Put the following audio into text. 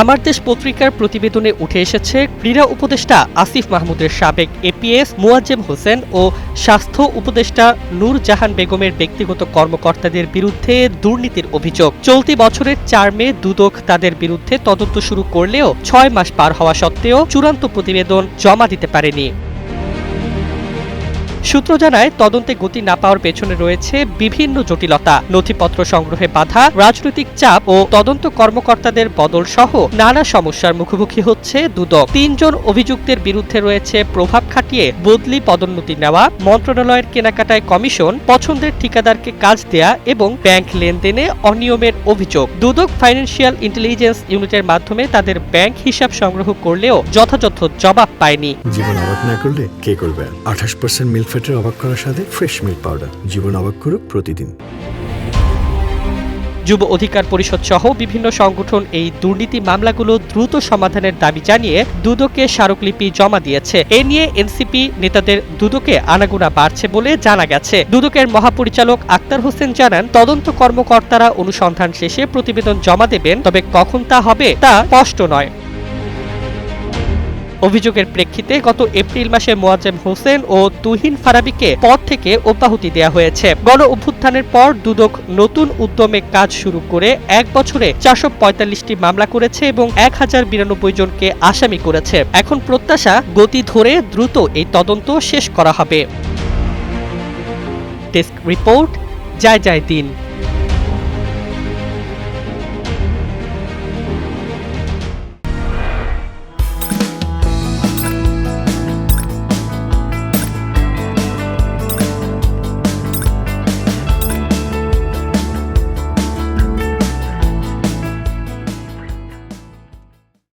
আমার দেশ পত্রিকার প্রতিবেদনে উঠে এসেছে, ক্রীড়া উপদেষ্টা আসিফ মাহমুদের সাবেক এপিএস মুয়াজ্জেম হোসেন ও স্বাস্থ্য উপদেষ্টা নূর জাহান বেগমের ব্যক্তিগত কর্মকর্তাদের বিরুদ্ধে দুর্নীতির অভিযোগ। চলতি বছরের চার মে দুদক তাদের বিরুদ্ধে তদন্ত শুরু করলেও ছয় মাস পার হওয়া সত্ত্বেও চূড়ান্ত প্রতিবেদন জমা দিতে পারেনি। সূত্র জানায়, তদন্তে গতি না পাওয়ার পেছনে রয়েছে বিভিন্ন জটিলতা। নথিপত্র সংগ্রহে বাধা, রাজনৈতিক চাপ ও তদন্ত কর্মকর্তাদের বদল সহ নানা সমস্যার মুখোমুখি হচ্ছে দুদক। তিনজন অভিযুক্তের বিরুদ্ধে রয়েছে প্রভাব খাটিয়ে বদলি পদোন্নতি নেওয়া, মন্ত্রণালয়ের কেনাকাটায় কমিশন পছন্দের ঠিকাদারকে কাজ দেয়া এবং ব্যাংক লেনদেনে অনিয়মের অভিযোগ। দুদক ফাইন্যান্সিয়াল ইন্টেলিজেন্স ইউনিটের মাধ্যমে তাদের ব্যাংক হিসাব সংগ্রহ করলেও যথাযথ জবাব পায়নি। জীবন না করলে কে করবে? আঠাশ পার্সেন্ট মিল্ক ফ্যাটের অবাক করার সাথে ফ্রেশ মিল্ক পাউডার জীবন অবাক করুক প্রতিদিন। যুব অধিকার পরিষদ সহ বিভিন্ন সংগঠন এই দুর্নীতি মামলাগুলো দ্রুত সমাধানের দাবি জানিয়ে দুদকে স্মারকলিপি জমা দিয়েছে। এ নিয়ে এনসিপি নেতাদের দুদকে আনাগোনা বাড়ছে বলে জানা গেছে। দুদকের মহাপরিচালক আক্তার হোসেন জানান, তদন্ত কর্মকর্তারা অনুসন্ধান শেষে প্রতিবেদন জমা দেবেন, তবে কখন তা হবে তা স্পষ্ট নয়। অভিযোগের প্রেক্ষিতে গত এপ্রিল মাসে মোয়াজ্জেম হোসেন ও তুহিন ফারাবিকে পদ থেকে অব্যাহতি দেওয়া হয়েছে। গণ অভ্যুত্থানের পর দুদক নতুন উদ্যমে কাজ শুরু করে এক বছরে চারশো পঁয়তাল্লিশটি মামলা করেছে এবং এক হাজার বিরানব্বই জনকে আসামি করেছে। এখন প্রত্যাশা, গতি ধরে দ্রুত এই তদন্ত শেষ করা হবে। ডেস্ক রিপোর্ট যায় যায় দিন।